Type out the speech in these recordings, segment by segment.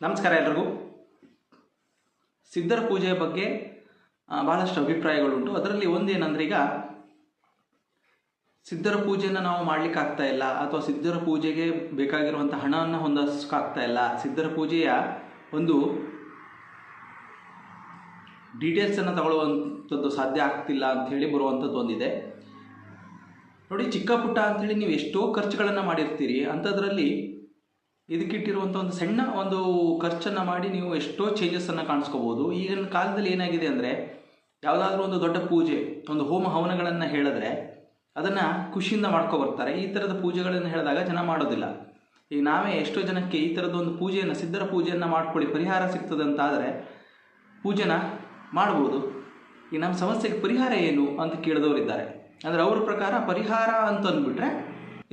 ನಮಸ್ಕಾರ ಎಲ್ರಿಗೂ. ಸಿದ್ಧರ ಪೂಜೆಯ ಬಗ್ಗೆ ಬಹಳಷ್ಟು ಅಭಿಪ್ರಾಯಗಳುಂಟು. ಅದರಲ್ಲಿ ಒಂದೇನೆಂದ್ರೆ ಈಗ, ಸಿದ್ಧರ ಪೂಜೆಯನ್ನು ನಾವು ಮಾಡ್ಲಿಕ್ಕೆ ಆಗ್ತಾ ಇಲ್ಲ, ಅಥವಾ ಸಿದ್ಧರ ಪೂಜೆಗೆ ಬೇಕಾಗಿರುವಂಥ ಹಣವನ್ನು ಹೊಂದಿಸೋಕ್ಕಾಗ್ತಾ ಇಲ್ಲ. ಸಿದ್ಧರ ಪೂಜೆಯ ಒಂದು ಡೀಟೇಲ್ಸನ್ನು ತಗೊಳ್ಳುವಂಥದ್ದು ಸಾಧ್ಯ ಆಗ್ತಿಲ್ಲ ಅಂಥೇಳಿ ಬರುವಂಥದ್ದು ಒಂದಿದೆ. ನೋಡಿ, ಚಿಕ್ಕ ಪುಟ್ಟ ಅಂಥೇಳಿ ನೀವು ಎಷ್ಟೋ ಖರ್ಚುಗಳನ್ನು ಮಾಡಿರ್ತೀರಿ. ಅಂಥದ್ರಲ್ಲಿ ಇದಕ್ಕಿಟ್ಟಿರುವಂಥ ಒಂದು ಸಣ್ಣ ಒಂದು ಖರ್ಚನ್ನು ಮಾಡಿ ನೀವು ಎಷ್ಟೋ ಚೇಂಜಸನ್ನು ಕಾಣಿಸ್ಕೋಬೋದು. ಈಗಿನ ಕಾಲದಲ್ಲಿ ಏನಾಗಿದೆ ಅಂದರೆ, ಯಾವುದಾದ್ರೂ ಒಂದು ದೊಡ್ಡ ಪೂಜೆ, ಒಂದು ಹೋಮ ಹವನಗಳನ್ನು ಹೇಳಿದ್ರೆ ಅದನ್ನು ಖುಷಿಯಿಂದ ಮಾಡ್ಕೊಬರ್ತಾರೆ ಈ ಥರದ ಪೂಜೆಗಳನ್ನು ಹೇಳಿದಾಗ ಜನ ಮಾಡೋದಿಲ್ಲ. ಈಗ ನಾವೇ ಎಷ್ಟೋ ಜನಕ್ಕೆ ಈ ಥರದ ಒಂದು ಪೂಜೆಯನ್ನು, ಸಿದ್ಧರ ಪೂಜೆಯನ್ನು ಮಾಡ್ಕೊಳ್ಳಿ, ಪರಿಹಾರ ಸಿಗ್ತದೆ ಅಂತಾದರೆ ಪೂಜೆನ ಮಾಡ್ಬೋದು. ಈ ನಮ್ಮ ಸಮಸ್ಯೆಗೆ ಪರಿಹಾರ ಏನು ಅಂತ ಕೇಳಿದವರಿದ್ದಾರೆ. ಅಂದರೆ ಅವ್ರ ಪ್ರಕಾರ ಪರಿಹಾರ ಅಂತ ಅಂದ್ಬಿಟ್ರೆ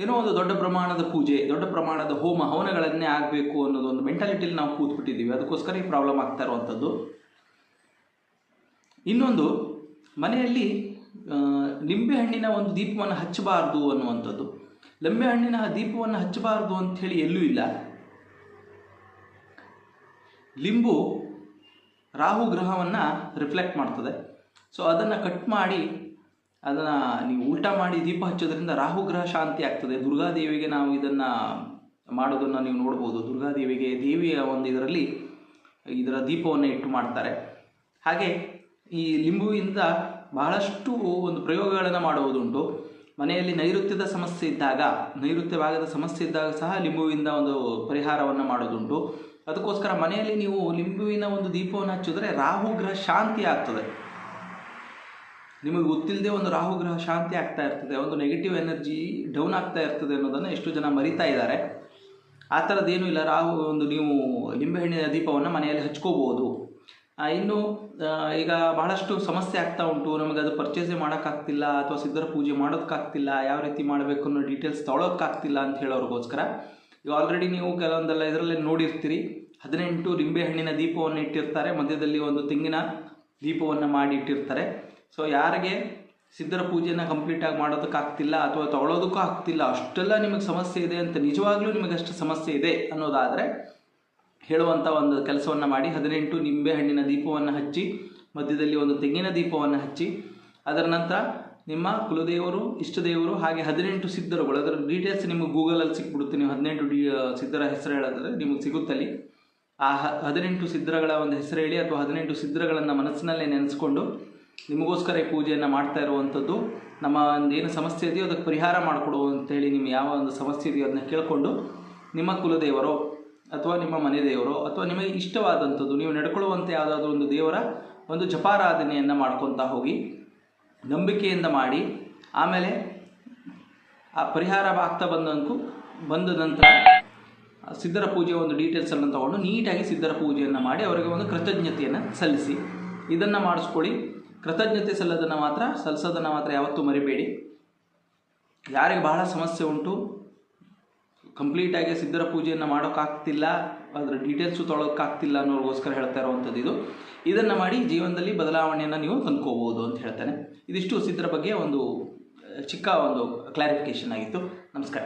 ಏನೋ ಒಂದು ದೊಡ್ಡ ಪ್ರಮಾಣದ ಪೂಜೆ, ದೊಡ್ಡ ಪ್ರಮಾಣದ ಹೋಮ, ಹವನಗಳನ್ನೇ ಆಗಬೇಕು ಅನ್ನೋದು ಒಂದು ಮೆಂಟಾಲಿಟಿಲಿ ನಾವು ಕೂತ್ಬಿಟ್ಟಿದ್ದೀವಿ. ಅದಕ್ಕೋಸ್ಕರ ಈ ಪ್ರಾಬ್ಲಮ್ ಆಗ್ತಾ ಇರುವಂಥದ್ದು. ಇನ್ನೊಂದು, ಮನೆಯಲ್ಲಿ ಲಿಂಬೆ ಹಣ್ಣಿನ ಒಂದು ದೀಪವನ್ನು ಹಚ್ಚಬಾರ್ದು ಅನ್ನುವಂಥದ್ದು. ಲಿಂಬೆಹಣ್ಣಿನ ದೀಪವನ್ನು ಹಚ್ಚಬಾರ್ದು ಅಂಥೇಳಿ ಎಲ್ಲೂ ಇಲ್ಲ. ಲಿಂಬು ರಾಹು ಗ್ರಹವನ್ನು ರಿಫ್ಲೆಕ್ಟ್ ಮಾಡ್ತದೆ. ಸೊ ಅದನ್ನು ಕಟ್ ಮಾಡಿ ಅದನ್ನು ನೀವು ಉಲ್ಟಾ ಮಾಡಿ ದೀಪ ಹಚ್ಚೋದ್ರಿಂದ ರಾಹು ಗ್ರಹ ಶಾಂತಿ ಆಗ್ತದೆ. ದುರ್ಗಾದೇವಿಗೆ ನಾವು ಇದನ್ನು ಮಾಡೋದನ್ನು ನೀವು ನೋಡ್ಬೋದು. ದುರ್ಗಾದೇವಿಗೆ ದೇವಿಯ ಒಂದು ಇದರಲ್ಲಿ ಇದರ ದೀಪವನ್ನು ಇಟ್ಟು ಮಾಡ್ತಾರೆ. ಹಾಗೆ ಈ ಲಿಂಬುವಿಂದ ಬಹಳಷ್ಟು ಒಂದು ಪ್ರಯೋಗಗಳನ್ನು ಮಾಡುವುದುಂಟು. ಮನೆಯಲ್ಲಿ ನೈಋತ್ಯದ ಸಮಸ್ಯೆ ಇದ್ದಾಗ ನೈಋತ್ಯವಾಗದ ಸಮಸ್ಯೆ ಇದ್ದಾಗ ಸಹ ಲಿಂಬುವಿಂದ ಒಂದು ಪರಿಹಾರವನ್ನು ಮಾಡೋದುಂಟು ಅದಕ್ಕೋಸ್ಕರ ಮನೆಯಲ್ಲಿ ನೀವು ಲಿಂಬುವಿನ ಒಂದು ದೀಪವನ್ನು ಹಚ್ಚಿದ್ರೆ ರಾಹು ಗ್ರಹ ಶಾಂತಿ ಆಗ್ತದೆ. ನಿಮಗೆ ಗೊತ್ತಿಲ್ಲದೆ ಒಂದು ರಾಹು ಗ್ರಹ ಶಾಂತಿ ಆಗ್ತಾ ಇರ್ತದೆ, ಒಂದು ನೆಗೆಟಿವ್ ಎನರ್ಜಿ ಡೌನ್ ಆಗ್ತಾ ಇರ್ತದೆ ಅನ್ನೋದನ್ನು ಎಷ್ಟು ಜನ ಮರಿತಾ ಇದ್ದಾರೆ. ಆ ಥರದ್ದೇನೂ ಇಲ್ಲ. ರಾಹು ಒಂದು ನೀವು ಲಿಂಬೆಹಣ್ಣಿನ ದೀಪವನ್ನು ಮನೆಯಲ್ಲಿ ಹಚ್ಕೋಬೋದು. ಇನ್ನು ಈಗ ಬಹಳಷ್ಟು ಸಮಸ್ಯೆ ಆಗ್ತಾ ಉಂಟು. ನಮಗೆ ಅದು ಪರ್ಚೇಸೇ ಮಾಡೋಕ್ಕಾಗ್ತಿಲ್ಲ, ಅಥವಾ ಸಿದ್ಧರ ಪೂಜೆ ಮಾಡೋದಕ್ಕಾಗ್ತಿಲ್ಲ ಯಾವ ರೀತಿ ಮಾಡಬೇಕು ಅನ್ನೋ ಡೀಟೇಲ್ಸ್ ತೊಗೊಳೋಕ್ಕಾಗ್ತಿಲ್ಲ ಅಂತ ಹೇಳೋರಿಗೋಸ್ಕರ. ಈಗ ಆಲ್ರೆಡಿ ನೀವು ಕೆಲವೊಂದೆಲ್ಲ ಇದರಲ್ಲೇ ನೋಡಿರ್ತೀರಿ. ಹದಿನೆಂಟು ನಿಂಬೆಹಣ್ಣಿನ ದೀಪವನ್ನು ಇಟ್ಟಿರ್ತಾರೆ. ಮಧ್ಯದಲ್ಲಿ ಒಂದು ತೆಂಗಿನ ದೀಪವನ್ನು ಮಾಡಿ ಇಟ್ಟಿರ್ತಾರೆ. ಸೊ ಯಾರಿಗೆ ಸಿದ್ಧರ ಪೂಜೆಯನ್ನು ಕಂಪ್ಲೀಟಾಗಿ ಮಾಡೋದಕ್ಕಾಗ್ತಿಲ್ಲ ಅಥವಾ ತೊಗೊಳೋದಕ್ಕೂ ಆಗ್ತಿಲ್ಲ, ಅಷ್ಟೆಲ್ಲ ನಿಮಗೆ ಸಮಸ್ಯೆ ಇದೆ ಅಂತ ನಿಜವಾಗ್ಲೂ ನಿಮಗೆ ಅಷ್ಟು ಸಮಸ್ಯೆ ಇದೆ ಅನ್ನೋದಾದರೆ ಹೇಳುವಂಥ ಒಂದು ಕೆಲಸವನ್ನು ಮಾಡಿ, ಹದಿನೆಂಟು ನಿಂಬೆಹಣ್ಣಿನ ದೀಪವನ್ನು ಹಚ್ಚಿ, ಮಧ್ಯದಲ್ಲಿ ಒಂದು ತೆಂಗಿನ ದೀಪವನ್ನು ಹಚ್ಚಿ, ಅದರ ನಂತರ ನಿಮ್ಮ ಕುಲದೇವರು ಇಷ್ಟದೇವರು ಹಾಗೆ ಹದಿನೆಂಟು ಸಿದ್ಧರುಗಳು, ಅದರ ಡೀಟೇಲ್ಸ್ ನಿಮಗೆ ಗೂಗಲಲ್ಲಿ ಸಿಕ್ಬಿಡುತ್ತೆ, ನೀವು ಹದಿನೆಂಟು ಡಿ ಸಿದ್ಧರ ಹೆಸರು ಹೇಳಿದ್ರೆ ನಿಮಗೆ ಸಿಗುತ್ತಲ್ಲಿ. ಆ ಹದಿನೆಂಟು ಸಿದ್ಧರಗಳ ಒಂದು ಹೆಸರು ಹೇಳಿ ಅಥವಾ ಹದಿನೆಂಟು ಸಿದ್ಧರಗಳನ್ನು ಮನಸ್ಸಿನಲ್ಲೇ ನೆನೆಸ್ಕೊಂಡು ನಿಮಗೋಸ್ಕರ ಈ ಪೂಜೆಯನ್ನು ಮಾಡ್ತಾ ಇರುವಂಥದ್ದು ನಮ್ಮ ಒಂದು ಏನು ಸಮಸ್ಯೆ ಇದೆಯೋ ಅದಕ್ಕೆ ಪರಿಹಾರ ಮಾಡಿಕೊಡು ಅಂತೇಳಿ ನಿಮ್ಮ ಯಾವ ಒಂದು ಸಮಸ್ಯೆ ಇದೆಯೋ ಅದನ್ನ ಕೇಳಿಕೊಂಡು ನಿಮ್ಮ ಕುಲದೇವರೋ ಅಥವಾ ನಿಮ್ಮ ಮನೆ ದೇವರೋ ಅಥವಾ ನಿಮಗೆ ಇಷ್ಟವಾದಂಥದ್ದು, ನೀವು ನಡ್ಕೊಳ್ಳುವಂಥ ಯಾವುದಾದ್ರೂ ಒಂದು ದೇವರ ಒಂದು ಜಪಾರಾಧನೆಯನ್ನು ಮಾಡ್ಕೊತಾ ಹೋಗಿ ನಂಬಿಕೆಯಿಂದ ಮಾಡಿ, ಆಮೇಲೆ ಆ ಪರಿಹಾರ ಆಗ್ತಾ ಬಂದಂಕು ಬಂದ ನಂತರ ಸಿದ್ಧರ ಪೂಜೆಯ ಒಂದು ಡೀಟೇಲ್ಸನ್ನು ತಗೊಂಡು ನೀಟಾಗಿ ಸಿದ್ಧರ ಪೂಜೆಯನ್ನು ಮಾಡಿ ಅವರಿಗೆ ಒಂದು ಕೃತಜ್ಞತೆಯನ್ನು ಸಲ್ಲಿಸಿ, ಇದನ್ನು ಮಾಡಿಸ್ಕೊಳ್ಳಿ. ಕೃತಜ್ಞತೆ ಸಲ್ಲದನ್ನು ಮಾತ್ರ ಸಲ್ಲಿಸೋದನ್ನು ಮಾತ್ರ ಯಾವತ್ತೂ ಮರಿಬೇಡಿ. ಯಾರಿಗೆ ಬಹಳ ಸಮಸ್ಯೆ ಉಂಟು ಕಂಪ್ಲೀಟಾಗಿ ಸಿದ್ಧರ ಪೂಜೆಯನ್ನು ಮಾಡೋಕ್ಕಾಗ್ತಿಲ್ಲ ಅದರ ಡೀಟೇಲ್ಸು ತೊಳೋಕ್ಕಾಗ್ತಿಲ್ಲ ಅನ್ನೋರಿಗೋಸ್ಕರ ಹೇಳ್ತಾ ಇರುವಂಥದ್ದು ಇದು. ಇದನ್ನು ಮಾಡಿ ಜೀವನದಲ್ಲಿ ಬದಲಾವಣೆಯನ್ನು ನೀವು ತಂದ್ಕೋಬೋದು ಅಂತ ಹೇಳ್ತಾನೆ. ಇದಿಷ್ಟು ಸಿದ್ಧರ ಬಗ್ಗೆ ಒಂದು, ಚಿಕ್ಕ ಒಂದು ಕ್ಲಾರಿಫಿಕೇಷನ್ ಆಗಿತ್ತು. ನಮಸ್ಕಾರ.